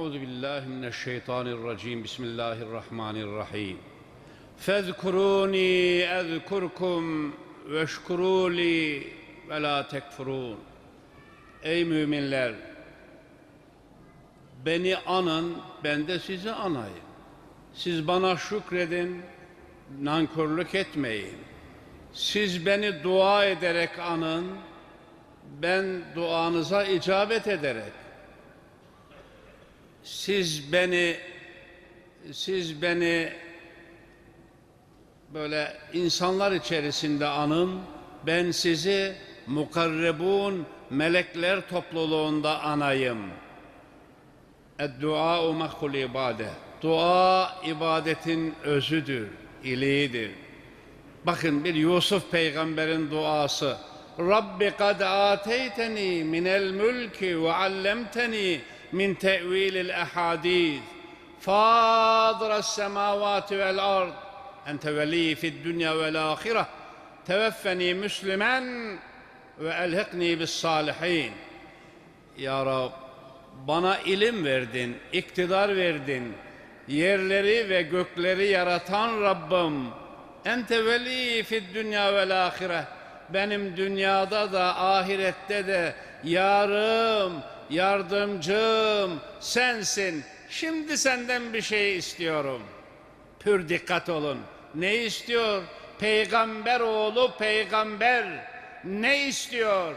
أعوذ بالله من الشيطان الرجيم بسم الله الرحمن الرحيم فاذكروني أذكركم واشكروا لي ولا tekfurun. Ey müminler! Beni anın, ben de sizi anayım. Siz bana şükredin, nankörlük etmeyin. Siz beni dua ederek anın, ben duanıza icabet ederek. Siz beni siz beni böyle insanlar içerisinde anın, ben sizi mukarrebun melekler topluluğunda anayım. Dua mahkul ibade. Dua ibadetin özüdür, iliğidir. Bakın bir Yusuf peygamberin duası. Rabbi kad ateyteni minel mülki ve allemteni min tevilil ahadith. فاضر السماوات والأرض أنت ولي في الدنيا والآخرة توفني مسلما وألحقني بالصالحين Ya Rab bana ilim verdin, iktidar verdin. Yerleri ve gökleri yaratan Rabbim. Ente veli fid dünya vel ahire. Benim dünyada da ahirette de yarım, yardımcım sensin. Şimdi senden bir şey istiyorum. Pür dikkat olun. Ne istiyor? Peygamber oğlu peygamber. Ne istiyor?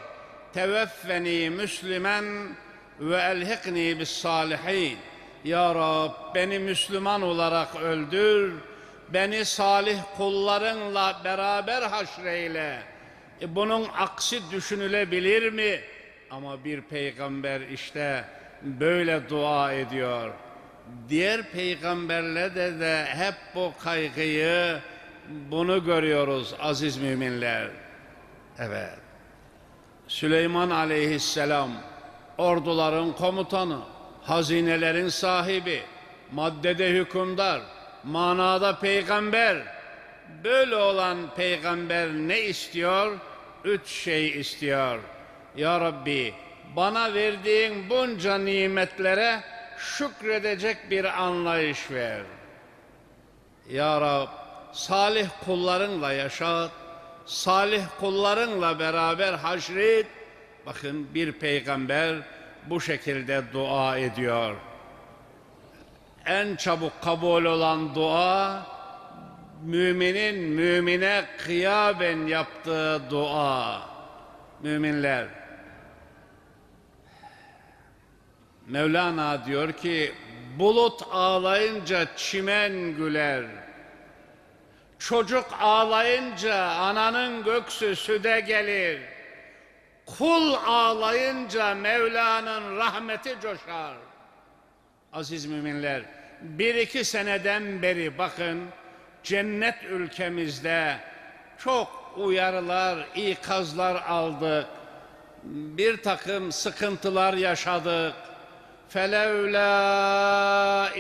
Teveffeni Müslüman ve elhikni bis salihin. Ya Rab beni Müslüman olarak öldür. Beni salih kullarınla beraber haşreyle. E bunun aksi düşünülebilir mi? Ama bir peygamber işte böyle dua ediyor. Diğer peygamberlerde de hep bu kaygıyı bunu görüyoruz aziz müminler. Evet. Süleyman aleyhisselam orduların komutanı, hazinelerin sahibi, maddede hükümdar, manada peygamber. Böyle olan peygamber ne istiyor? Üç şey istiyor. Ya Rabbi bana verdiğin bunca nimetlere şükredecek bir anlayış ver. Ya Rab salih kullarınla yaşat, salih kullarınla beraber haşret. Bakın bir peygamber bu şekilde dua ediyor. En çabuk kabul olan dua müminin mümine kıyaben yaptığı dua. Müminler Mevlana diyor ki bulut ağlayınca çimen güler. Çocuk ağlayınca ananın göksü süde gelir. Kul ağlayınca Mevla'nın rahmeti coşar. Aziz müminler, bir iki seneden beri bakın cennet ülkemizde çok uyarılar, ikazlar aldık. Bir takım sıkıntılar yaşadık. فَلَوْلَا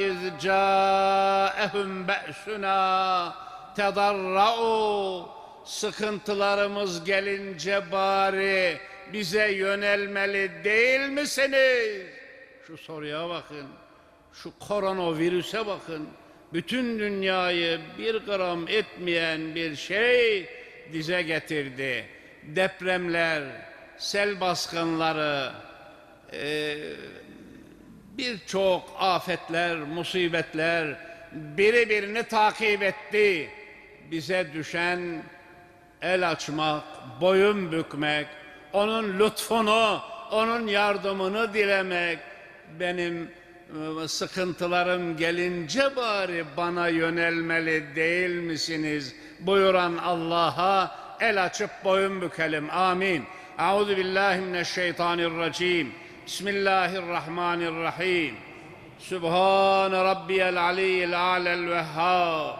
اِذْ جَاءَهُمْ بَأْسُنَا تَضَرَّعُوا Sıkıntılarımız gelince bari bize yönelmeli değil misiniz? Şu soruya bakın. Şu koronavirüse bakın. Bütün dünyayı bir gram etmeyen bir şey dize getirdi. Depremler, sel baskınları, e, birçok afetler, musibetler birbirini takip etti. Bize düşen el açmak, boyun bükmek, onun lütfunu, onun yardımını dilemek, benim e, sıkıntılarım gelince bari bana yönelmeli değil misiniz? Buyuran Allah'a el açıp boyun bükelim. Amin. Euzu billahi mineşşeytanirracim. Bismillahirrahmanirrahim. Sübhan rabbiyel aliyyil a'lel vehhab.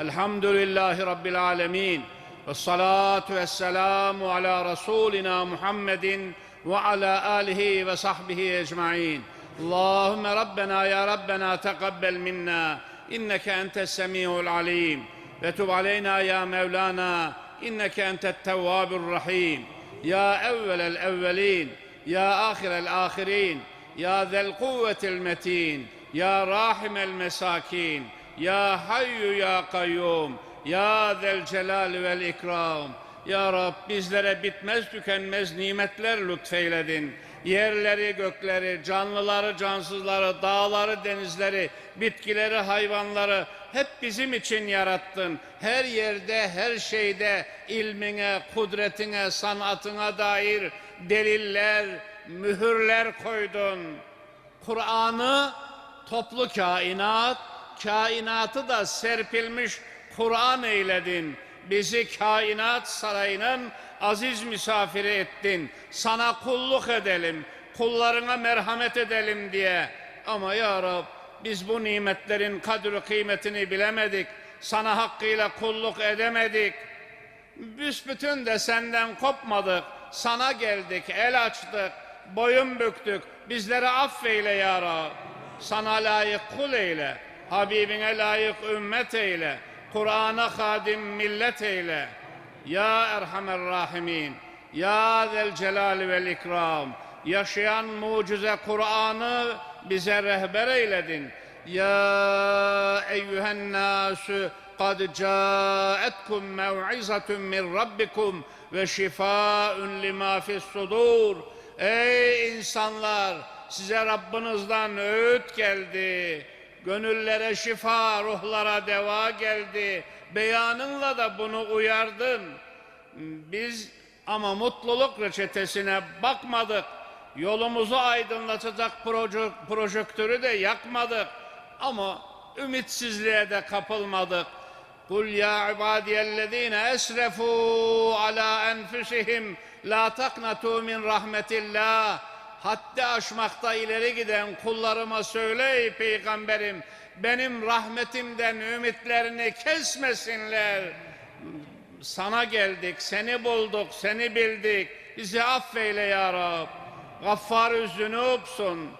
Elhamdülillahi rabbil alemin. والصلاة والسلام على رسولنا محمد وعلى آله وصحبه أجمعين اللهم ربنا يا ربنا تقبل منا إنك أنت السميع العليم وتب علينا يا مولانا إنك أنت التواب الرحيم يا أول الأولين يا آخر الآخرين يا ذا القوة المتين يا راحم المساكين يا حي يا قيوم يا ذا الجلال والإكرام Ya Rab bizlere bitmez tükenmez nimetler lütfeyledin. Yerleri, gökleri, canlıları, cansızları, dağları, denizleri, bitkileri, hayvanları hep bizim için yarattın. Her yerde, her şeyde ilmine, kudretine, sanatına dair deliller, mühürler koydun. Kur'an'ı toplu kainat, kainatı da serpilmiş Kur'an eyledin. Bizi kainat sarayının aziz misafiri ettin. Sana kulluk edelim, kullarına merhamet edelim diye. Ama ya Rab biz bu nimetlerin kadri kıymetini bilemedik. Sana hakkıyla kulluk edemedik. Büsbütün de senden kopmadık. Sana geldik, el açtık, boyun büktük. Bizleri affeyle ya Rab. Sana layık kul eyle. Habibine layık ümmet eyle. Kur'an'a hadim millet eyle. Ya Erhamer Rahimin. Ya Zel Celal vel İkram. Yaşayan mucize Kur'an'ı bize rehber eyledin. Ya eyyühen nasu قد جاءتكم موعظة من ربكم وشفاء لما في الصدور Ey insanlar size Rabbinizden öğüt geldi. Gönüllere şifa, ruhlara deva geldi. Beyanınla da bunu uyardın. Biz ama mutluluk reçetesine bakmadık. Yolumuzu aydınlatacak proje, projektörü de yakmadık. Ama ümitsizliğe de kapılmadık. Kul ya ibadiyellezine esrefu ala enfusihim la taknatu min rahmetillah. Haddi aşmakta ileri giden kullarıma söyle ey peygamberim benim rahmetimden ümitlerini kesmesinler. Sana geldik, seni bulduk, seni bildik. Bizi affeyle ya Rab. Gaffarü zünubsun,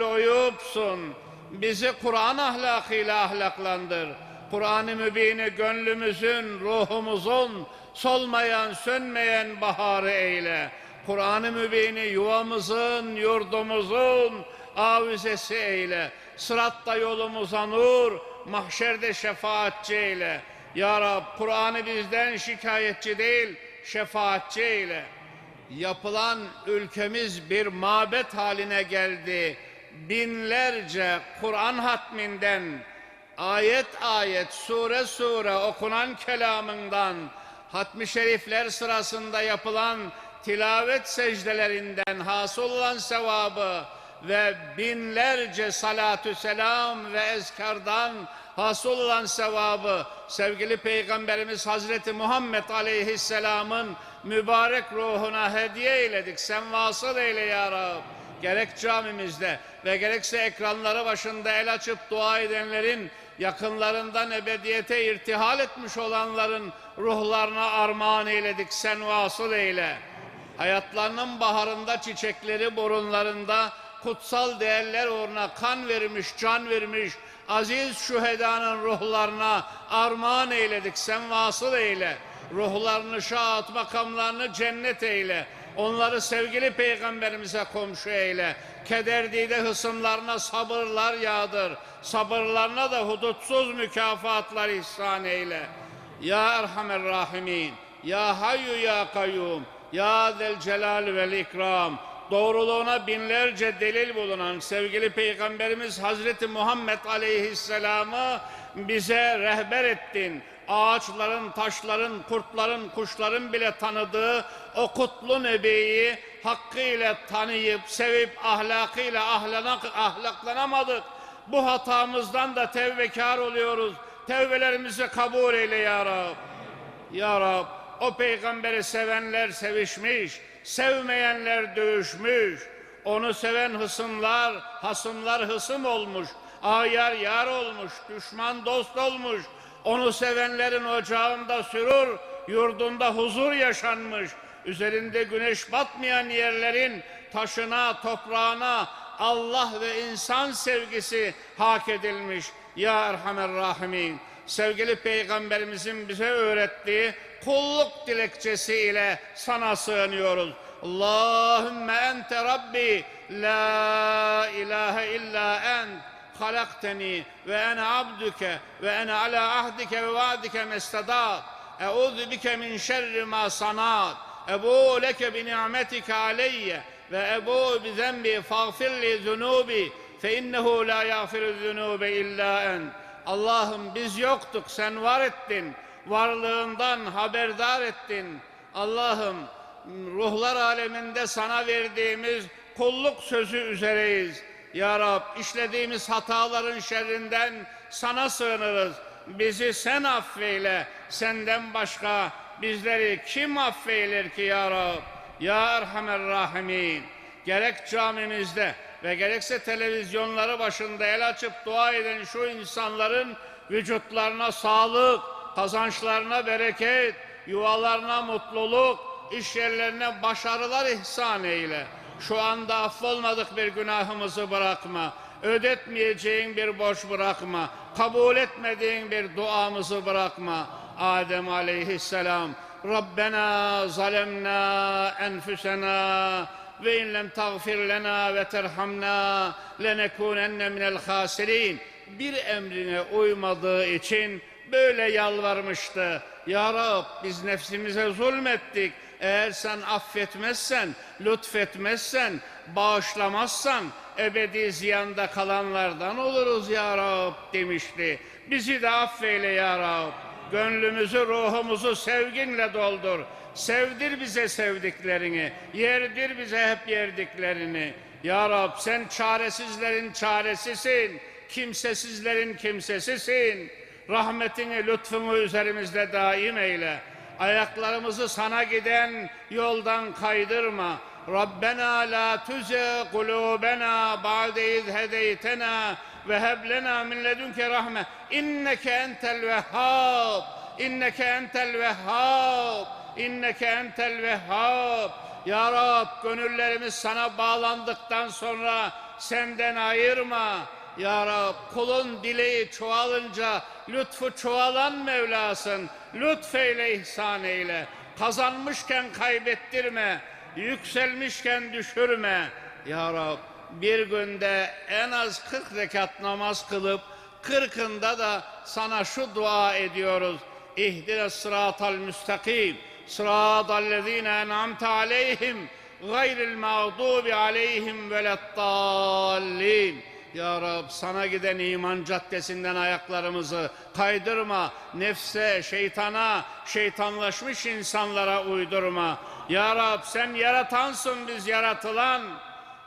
uyubsun. Bizi Kur'an ahlakıyla ahlaklandır. Kur'an-ı Mübin'i gönlümüzün, ruhumuzun solmayan, sönmeyen baharı eyle. Kur'an-ı Mübin'i yuvamızın, yurdumuzun avizesi eyle. Sıratta yolumuza nur, mahşerde şefaatçi eyle. Ya Rab Kur'an'ı bizden şikayetçi değil, şefaatçi eyle. Yapılan ülkemiz bir mabet haline geldi. Binlerce Kur'an hatminden, ayet ayet, sure sure okunan kelamından, hatmi şerifler sırasında yapılan tilavet secdelerinden hasıl olan sevabı ve binlerce salatü selam ve ezkardan hasıl olan sevabı sevgili Peygamberimiz Hazreti Muhammed Aleyhisselam'ın mübarek ruhuna hediye eyledik. Sen vasıl eyle ya Rab. Gerek camimizde ve gerekse ekranları başında el açıp dua edenlerin yakınlarından ebediyete irtihal etmiş olanların ruhlarına armağan eyledik. Sen vasıl eyle. Hayatlarının baharında çiçekleri burunlarında kutsal değerler uğruna kan vermiş, can vermiş aziz şühedanın ruhlarına armağan eyledik. Sen vasıl eyle. Ruhlarını şahat makamlarını cennet eyle. Onları sevgili peygamberimize komşu eyle. Kederdide hısımlarına sabırlar yağdır. Sabırlarına da hudutsuz mükafatlar ihsan eyle. Ya Erhamer Rahimin, Ya Hayyu Ya Kayyum, Ya Zel Celal vel İkram, doğruluğuna binlerce delil bulunan sevgili Peygamberimiz Hazreti Muhammed Aleyhisselam'ı bize rehber ettin. Ağaçların, taşların, kurtların, kuşların bile tanıdığı o kutlu Nebi'yi hakkıyla tanıyıp, sevip, ahlakıyla ahlanak, ahlaklanamadık. Bu hatamızdan da tevbekar oluyoruz. Tevbelerimizi kabul eyle ya Rab. Ya Rab, o peygamberi sevenler sevişmiş, sevmeyenler dövüşmüş. Onu seven hısımlar, hasımlar hısım olmuş. Ayar yar olmuş, düşman dost olmuş. Onu sevenlerin ocağında sürur, yurdunda huzur yaşanmış. Üzerinde güneş batmayan yerlerin taşına, toprağına Allah ve insan sevgisi hak edilmiş. Ya Erhamer Rahimin, sevgili Peygamberimizin bize öğrettiği kulluk dilekçesiyle sana sığınıyoruz. Allahümme ente Rabbi la ilahe illa ent halakteni ve ene abduke ve ene ala ahdike ve vaadike mestadat euzu bike min şerri ma sanat. Ebu leke bi ni'metike aleyye ve ebu bi zembi fagfirli zunubi. Fe innehu la yagfiru zunube illa ent Allah'ım biz yoktuk sen var ettin. Varlığından haberdar ettin. Allah'ım ruhlar aleminde sana verdiğimiz kulluk sözü üzereyiz. Ya Rab işlediğimiz hataların şerrinden sana sığınırız. Bizi sen affeyle. Senden başka bizleri kim affeyler ki ya Rab? Ya Erhamer Rahimin. Gerek camimizde ve gerekse televizyonları başında el açıp dua eden şu insanların vücutlarına sağlık, kazançlarına bereket, yuvalarına mutluluk, iş yerlerine başarılar ihsan eyle. Şu anda affolmadık bir günahımızı bırakma. Ödetmeyeceğin bir borç bırakma. Kabul etmediğin bir duamızı bırakma. Adem aleyhisselam Rabbena zalemna enfusena ve in lem tağfir lena ve terhamna lenekunenne minel hasirin. Bir emrine uymadığı için böyle yalvarmıştı. Ya Rab biz nefsimize zulmettik. Eğer sen affetmezsen, lütfetmezsen, bağışlamazsan ebedi ziyanda kalanlardan oluruz ya Rab demişti. Bizi de affeyle ya Rab. Gönlümüzü, ruhumuzu sevginle doldur. Sevdir bize sevdiklerini, yerdir bize hep yerdiklerini. Ya Rab sen çaresizlerin çaresisin, kimsesizlerin kimsesisin. Rahmetini, lütfunu üzerimizde daim eyle. Ayaklarımızı sana giden yoldan kaydırma. Rabbena la tuze kulubena ba'de iz hedeytena ve heb lena min ledunke rahme inneke entel vehhab inneke entel vehhab inneke entel vehhab ya Rab gönüllerimiz sana bağlandıktan sonra senden ayırma ya Rab kulun dileği çoğalınca lütfu çoğalan Mevlasın. Lütfeyle ihsan eyle. Kazanmışken kaybettirme. Yükselmişken düşürme. Ya Rab bir günde en az 40 rekat namaz kılıp kırkında da sana şu dua ediyoruz. İhdine sıratal müstakim. Sıratal lezine en'amte aleyhim. Gayril mağdubi aleyhim velettallin. Ya Rab sana giden iman caddesinden ayaklarımızı kaydırma. Nefse, şeytana, şeytanlaşmış insanlara uydurma. Ya Rab sen yaratansın biz yaratılan.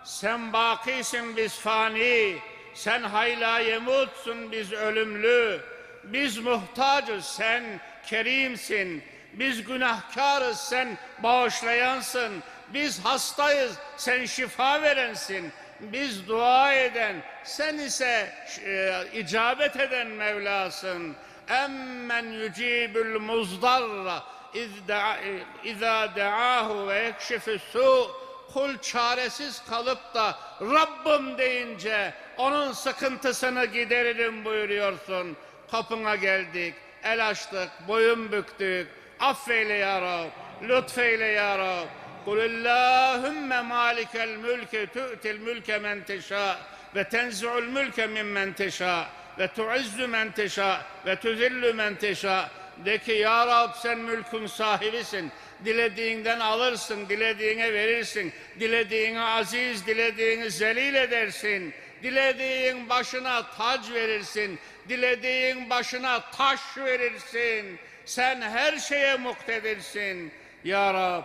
Sen bakisin biz fani. Sen hayla yemutsun biz ölümlü. Biz muhtacız sen kerimsin. Biz günahkarız sen bağışlayansın. Biz hastayız sen şifa verensin. Biz dua eden, sen ise e, icabet eden Mevlasın. Emmen yücibül muzdarra izâ de'ahu ve yekşifü su. Kul çaresiz kalıp da Rabbim deyince onun sıkıntısını gideririm buyuruyorsun. Kapına geldik, el açtık, boyun büktük. Affeyle ya Rab, lütfeyle ya Rab. قل اللهم مالك الملك تؤتي الملك من تشاء وتنزع الملك ممن تشاء وتعز من تشاء وتذل من تشاء de ki ya Rab sen mülkün sahibisin. Dilediğinden alırsın, dilediğine verirsin. Dilediğine aziz, dilediğini zelil edersin. Dilediğin başına tac verirsin. Dilediğin başına taş verirsin. Sen her şeye muktedirsin. Ya Rab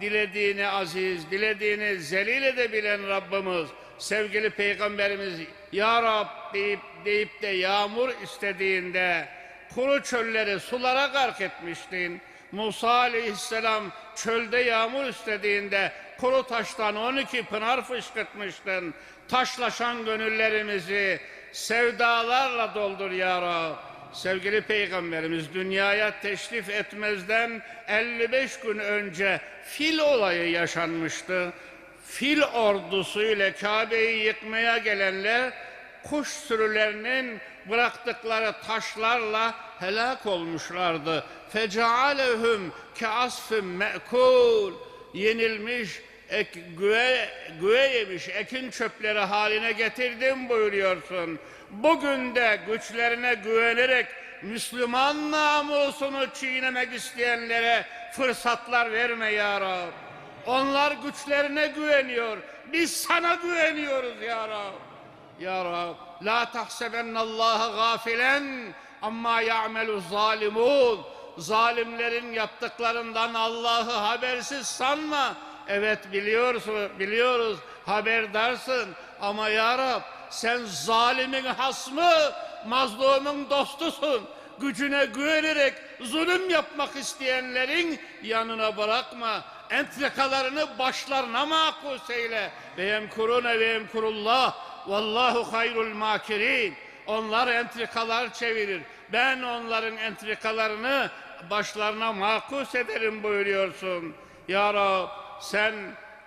dilediğini aziz, dilediğini zelil edebilen Rabbimiz, sevgili Peygamberimiz Ya Rab deyip, deyip de yağmur istediğinde kuru çölleri sulara gark etmiştin. Musa aleyhisselam çölde yağmur istediğinde kuru taştan 12 pınar fışkırtmıştın. Taşlaşan gönüllerimizi sevdalarla doldur ya Rab. Sevgili Peygamberimiz dünyaya teşrif etmezden 55 gün önce fil olayı yaşanmıştı. Fil ordusu ile Kabe'yi yıkmaya gelenler kuş sürülerinin bıraktıkları taşlarla helak olmuşlardı. Fecealehum ke asfin me'kul. yenilmiş, ek, güve, güve yemiş ekin çöpleri haline getirdim buyuruyorsun. Bugün de güçlerine güvenerek Müslüman namusunu çiğnemek isteyenlere fırsatlar verme ya Rab. Onlar güçlerine güveniyor. Biz sana güveniyoruz ya Rab. Ya Rab, la tahsebennallaha gafilen amma ya'melu zalimun. Zalimlerin yaptıklarından Allah'ı habersiz sanma. Evet biliyorsun, biliyoruz, haberdarsın. Ama ya Rab, sen zalimin hasmı, mazlumun dostusun. Gücüne güvenerek zulüm yapmak isteyenlerin yanına bırakma. Entrikalarını başlarına makus eyle. Ve yemkurune ve yemkurullah. Vallahu hayrul makirin. Onlar entrikalar çevirir. Ben onların entrikalarını başlarına makus ederim buyuruyorsun. Ya Rab sen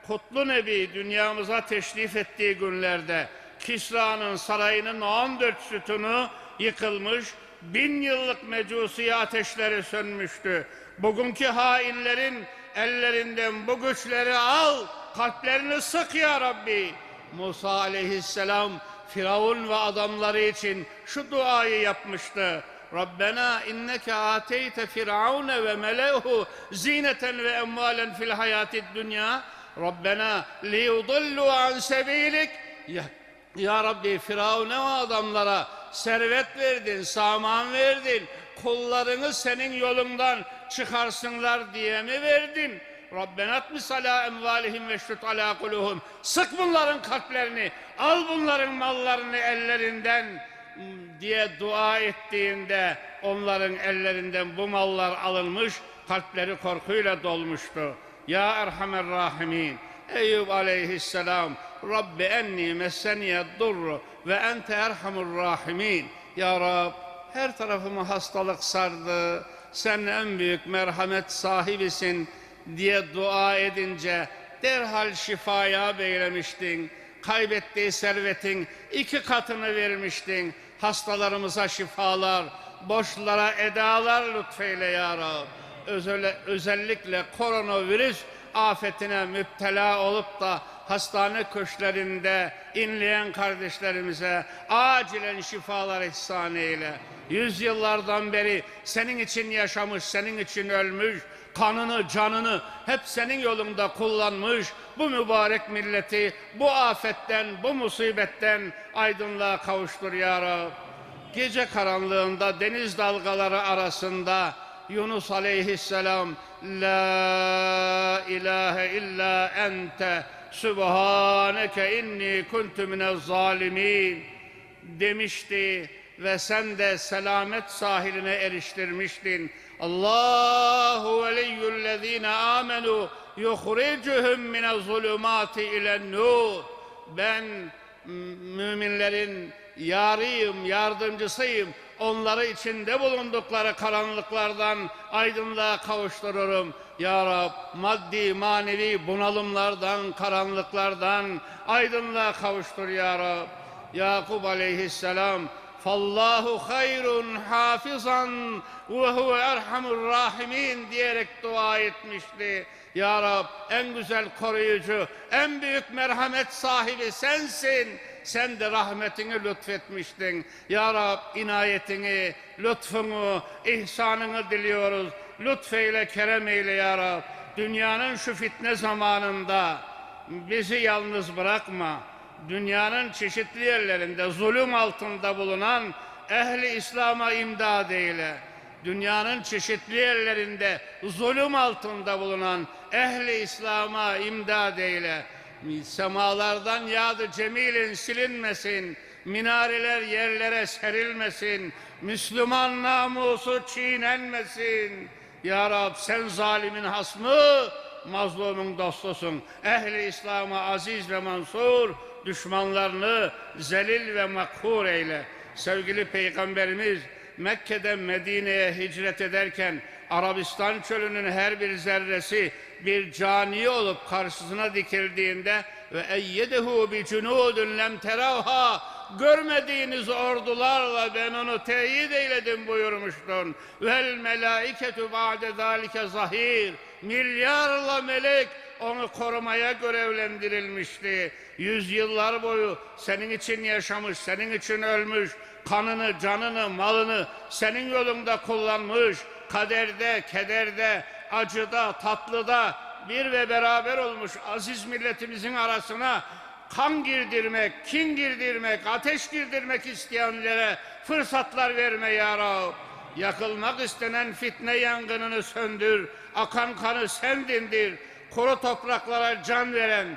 Kutlu Nebi dünyamıza teşrif ettiği günlerde Kisra'nın sarayının 14 sütunu yıkılmış, bin yıllık mecusi ateşleri sönmüştü. Bugünkü hainlerin ellerinden bu güçleri al, kalplerini sık ya Rabbi. Musa aleyhisselam Firavun ve adamları için şu duayı yapmıştı. Rabbena inneke ateyte firavune ve melehu zineten ve emvalen fil hayatid dünya. Rabbena liyudillu an sebilik. Ya, Rabbi Firavun'a ve adamlara servet verdin, saman verdin. Kullarını senin yolundan çıkarsınlar diye mi verdin? Rabbena atmis ala emvalihim ve şut ala kuluhum. Sık bunların kalplerini, al bunların mallarını ellerinden diye dua ettiğinde onların ellerinden bu mallar alınmış, kalpleri korkuyla dolmuştu. Ya Erhamer Rahimin, Eyüp aleyhisselam, Rabbi enni messeniye durru ve ente erhamur rahimin. Ya Rab, her tarafımı hastalık sardı, sen en büyük merhamet sahibisin diye dua edince derhal şifaya beylemiştin. Kaybettiği servetin iki katını vermiştin. Hastalarımıza şifalar, boşlara edalar lütfeyle ya Rab. Özele, özellikle koronavirüs afetine müptela olup da hastane köşklerinde inleyen kardeşlerimize acilen şifalar ihsan eyle. Yüzyıllardan beri senin için yaşamış, senin için ölmüş, kanını, canını hep senin yolunda kullanmış bu mübarek milleti bu afetten, bu musibetten aydınlığa kavuştur ya Rab. Gece karanlığında deniz dalgaları arasında Yunus aleyhisselam La ilahe illa ente Sübhaneke inni kuntu minez zalimin demişti ve sen de selamet sahiline eriştirmiştin. Allahu veliyyullezine amenu yuhricuhum minez zulümati ilen nur. Ben müminlerin yarıyım, yardımcısıyım. Onları içinde bulundukları karanlıklardan aydınlığa kavuştururum. Ya Rab maddi manevi bunalımlardan, karanlıklardan aydınlığa kavuştur Ya Rab. Yakup aleyhisselam Fallahu hayrun hafizan ve huve erhamur rahimin diyerek dua etmişti. Ya Rab en güzel koruyucu, en büyük merhamet sahibi sensin. Sen de rahmetini lütfetmiştin. Ya Rab inayetini, lütfunu, ihsanını diliyoruz. Lütfeyle, kerem eyle ya Rab. Dünyanın şu fitne zamanında bizi yalnız bırakma. Dünyanın çeşitli yerlerinde zulüm altında bulunan ehli İslam'a imdad eyle. Dünyanın çeşitli yerlerinde zulüm altında bulunan ehli İslam'a imdad eyle. Semalardan yağdı cemilin silinmesin. Minareler yerlere serilmesin. Müslüman namusu çiğnenmesin. Ya Rab sen zalimin hasmı, mazlumun dostusun. Ehli İslam'a aziz ve mansur, düşmanlarını zelil ve makhur eyle. Sevgili Peygamberimiz Mekke'den Medine'ye hicret ederken Arabistan çölünün her bir zerresi bir cani olup karşısına dikildiğinde ve eyyedehu bi cunudun lem teravha görmediğiniz ordularla ben onu teyit eyledim buyurmuştun. Vel melaiketu ba'de zalike zahir milyarla melek onu korumaya görevlendirilmişti. Yüzyıllar boyu senin için yaşamış, senin için ölmüş, kanını, canını, malını senin yolunda kullanmış, kaderde, kederde, acıda, tatlıda bir ve beraber olmuş aziz milletimizin arasına kan girdirmek, kin girdirmek, ateş girdirmek isteyenlere fırsatlar verme ya Rab. Yakılmak istenen fitne yangınını söndür, akan kanı sen dindir, kuru topraklara can veren,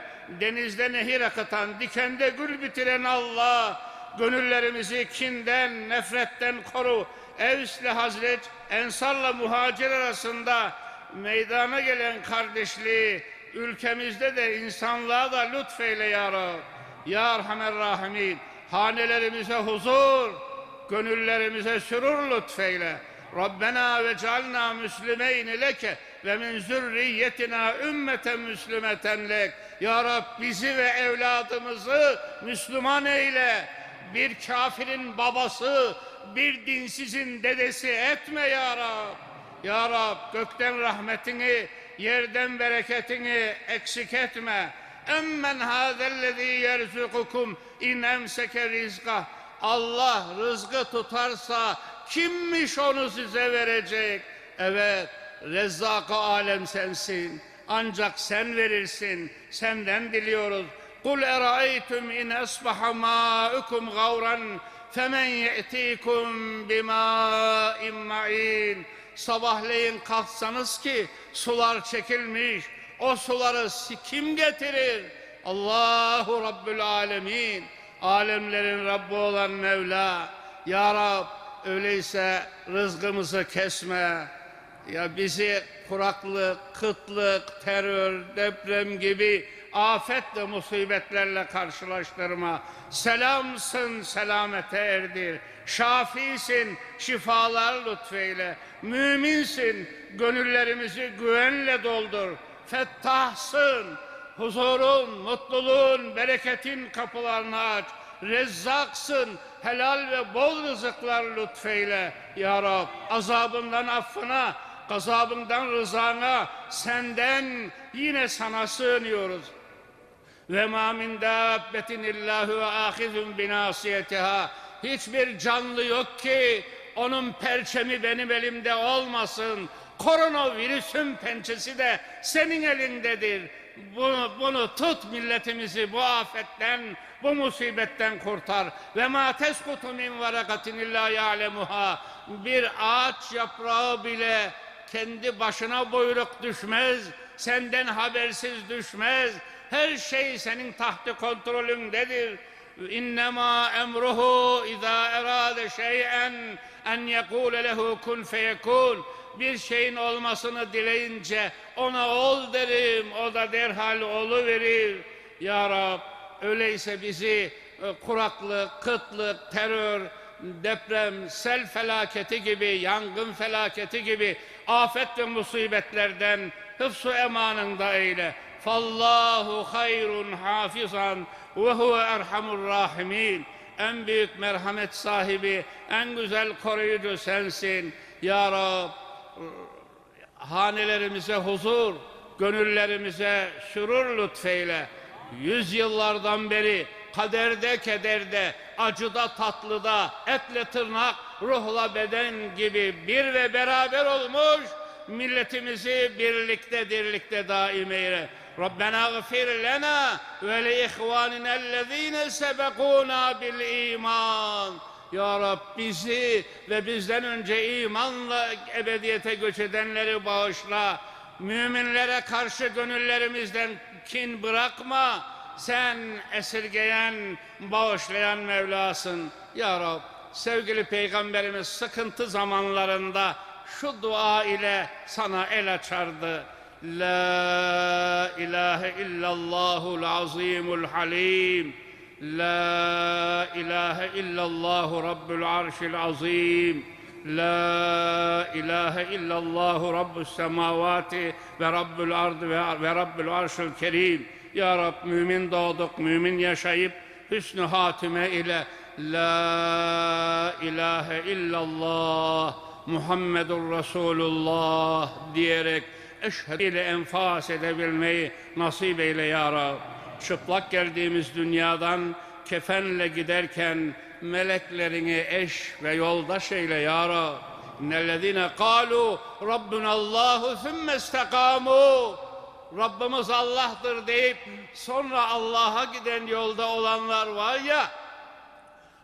denizde nehir akıtan, dikende gül bitiren Allah, gönüllerimizi kinden, nefretten koru. Evs'le Hazret, Ensar'la muhacir arasında meydana gelen kardeşliği, ülkemizde de insanlığa da lütfeyle ya Rab. Ya Erhamer Rahimin, hanelerimize huzur, gönüllerimize sürur lütfeyle. Rabbena ve cealna müslimeyni leke ve min zürriyetina ümmeten müslimeten lek. Ya Rab bizi ve evladımızı Müslüman eyle. Bir kafirin babası, bir dinsizin dedesi etme ya Rab. Ya Rab gökten rahmetini, yerden bereketini eksik etme. Emmen hâzellezî yerzukukum in emseke rizkah. Allah rızkı tutarsa kimmiş onu size verecek? Evet, rezzak alem sensin. Ancak sen verirsin. Senden diliyoruz. Kul eraeytum in asbaha ma'ukum gavran femen ye'tikum bima'in ma'in. Sabahleyin kalksanız ki sular çekilmiş. O suları kim getirir? Allahu Rabbül Alemin. Alemlerin Rabbi olan Mevla. Ya Rab öyleyse rızkımızı kesme. Ya bizi kuraklık, kıtlık, terör, deprem gibi afetle musibetlerle karşılaştırma. Selamsın, selamete erdir. Şafisin, şifalar lütfeyle. Müminsin, gönüllerimizi güvenle doldur. Fettahsın, huzurun, mutluluğun, bereketin kapılarını aç. Rezzaksın, helal ve bol rızıklar lütfeyle. Ya Rab, azabından affına, gazabından rızana, senden yine sana sığınıyoruz. Ve ma min dabbetin illahu ahizun binasiyetiha. Hiçbir canlı yok ki onun perçemi benim elimde olmasın. Koronavirüsün pençesi de senin elindedir. Bunu, bunu tut milletimizi bu afetten, bu musibetten kurtar. Ve ma teskutu min varakatin illa ya'lemuha. Bir ağaç yaprağı bile kendi başına buyruk düşmez, senden habersiz düşmez. Her şey senin tahtı kontrolündedir. İnnemâ emruhu izâ erâde şey'en en yekûle lehu kun feyekûn. Bir şeyin olmasını dileyince ona ol derim, o da derhal oluverir. Ya Rab, öyleyse bizi e, kuraklık, kıtlık, terör, deprem, sel felaketi gibi, yangın felaketi gibi afet ve musibetlerden hıfzu emanında eyle. Fallahu hayrun hafizan ve huve erhamur rahimin. En büyük merhamet sahibi, en güzel koruyucu sensin. Ya Rab, hanelerimize huzur, gönüllerimize sürur lütfeyle. Yüzyıllardan beri kaderde kederde, acıda tatlıda, etle tırnak, ruhla beden gibi bir ve beraber olmuş milletimizi birlikte dirlikte daim eyle. Ve li ihvanina ellezine sebekuna bil iman. Ya Rab bizi ve bizden önce imanla ebediyete göç edenleri bağışla. Müminlere karşı gönüllerimizden kin bırakma. Sen esirgeyen, bağışlayan Mevlasın. Ya Rab sevgili Peygamberimiz sıkıntı zamanlarında şu dua ile sana el açardı. La ilahe illallahul azimul halim. La ilahe illallahu rabbul arşil azim. La ilahe illallahu rabbus semavati ve rabbul ardı ve, ve rabbul arşil kerim. Ya Rab mümin doğduk, mümin yaşayıp hüsnü hatime ile La ilahe illallah Muhammedur Resulullah diyerek eşhedü ile enfas edebilmeyi nasip eyle ya Rab. Çıplak geldiğimiz dünyadan kefenle giderken meleklerini eş ve yoldaş eyle ya Rab. İnnellezine kalu Rabbuna Allahu thumme istekamu. Rabbimiz Allah'tır deyip sonra Allah'a giden yolda olanlar var ya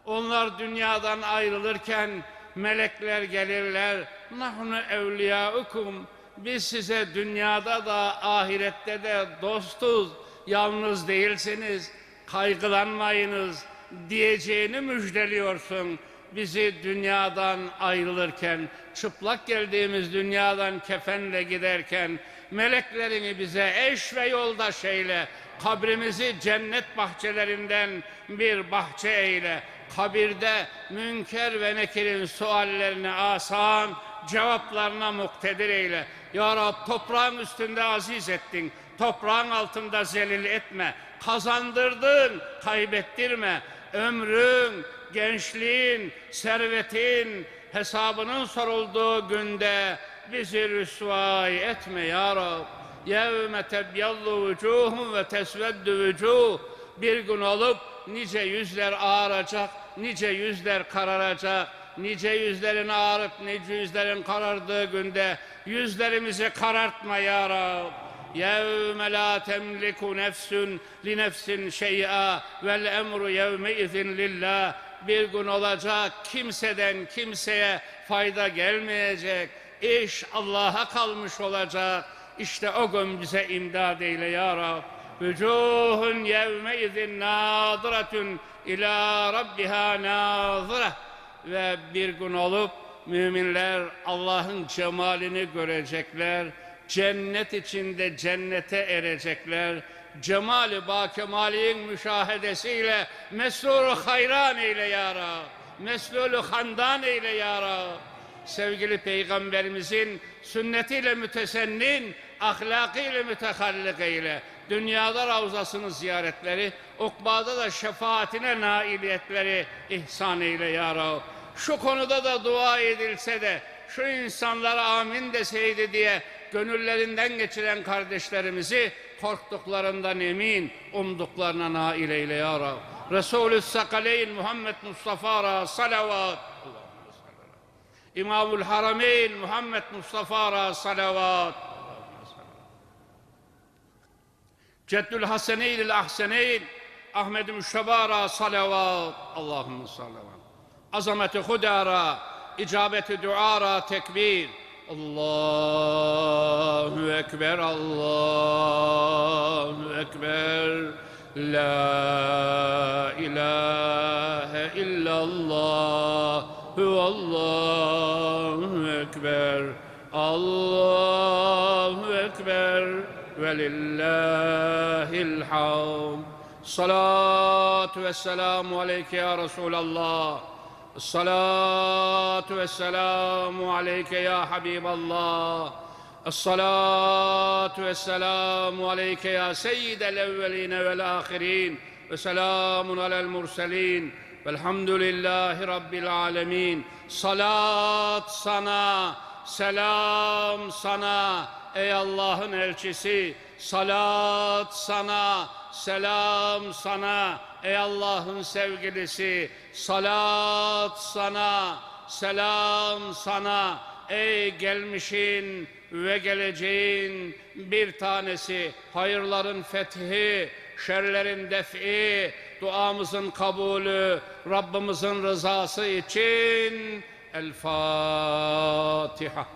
onlar dünyadan ayrılırken melekler gelirler. Nahnu evliyaukum. Biz size dünyada da ahirette de dostuz. Yalnız değilsiniz. Kaygılanmayınız diyeceğini müjdeliyorsun. Bizi dünyadan ayrılırken, çıplak geldiğimiz dünyadan kefenle giderken, meleklerini bize eş ve yoldaş eyle. Kabrimizi cennet bahçelerinden bir bahçe eyle. Kabirde münker ve nekirin suallerini asan, cevaplarına muktedir eyle. Ya Rab toprağın üstünde aziz ettin. Toprağın altında zelil etme. Kazandırdın, kaybettirme. Ömrün, gençliğin, servetin hesabının sorulduğu günde bizi rüsvay etme ya Rab. Yevme tebyallu vücuhum ve tesveddu vücuh. Bir gün olup nice yüzler ağaracak, nice yüzler kararacak. Nice yüzlerin ağarıp nice yüzlerin karardığı günde yüzlerimizi karartma ya Rab. يَوْمَ لَا تَمْلِكُ نَفْسٌ لِنَفْسٍ شَيْئًا وَالْاَمْرُ يَوْمَئِذٍ لِلّٰهِ Bir gün olacak kimseden kimseye fayda gelmeyecek. İş Allah'a kalmış olacak. İşte o gün bize imdad eyle ya Rab. Vücuhun yevmeizin nâdıratun ila rabbiha nâzıra. Ve bir gün olup müminler Allah'ın cemalini görecekler. Cennet içinde cennete erecekler. Cemali bakemaliğin müşahedesiyle mesrur hayran eyle ya Rab. Meslulü handan eyle ya Rab. Sevgili Peygamberimizin sünnetiyle mütesennin, ahlakıyla mütehallik eyle. Dünyada ravzasını ziyaretleri, ukbada da şefaatine nailiyetleri ihsan eyle ya Rab. Şu konuda da dua edilse de şu insanlara amin deseydi diye gönüllerinden geçiren kardeşlerimizi korktuklarından emin, umduklarına nail eyle ya Rab. Resulü Sakaleyn Muhammed Mustafa Ra salavat. İmamul Harameyn Muhammed Mustafa Ra salavat. Ceddül Haseneyn Ahseneyn Ahmed Müşteba Ra salavat. Allahümme salavat. Azameti Huda Ra, icabeti dua Ra tekbir. Allahu Ekber, Allahu Ekber. La ilahe illallah. Ekber. Allahu Ekber. Ve lillahil hamd. Salatu ve selamu aleyke ya Resulallah. الصلاة والسلام عليك يا حبيب الله الصلاة والسلام عليك يا سيد الأولين والآخرين وسلام على المرسلين Velhamdülillahi Rabbil alemin. Salat sana, selam sana ey Allah'ın elçisi. Salat sana, selam sana ey Allah'ın sevgilisi. Salat sana, selam sana ey gelmişin ve geleceğin bir tanesi. Hayırların fethi, şerlerin defi, duamızın kabulü, Rabbimizin rızası için El Fatiha.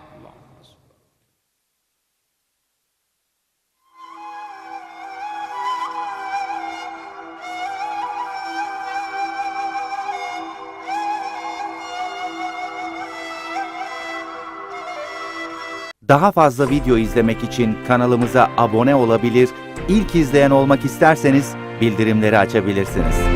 Daha fazla video izlemek için kanalımıza abone olabilir, ilk izleyen olmak isterseniz bildirimleri açabilirsiniz.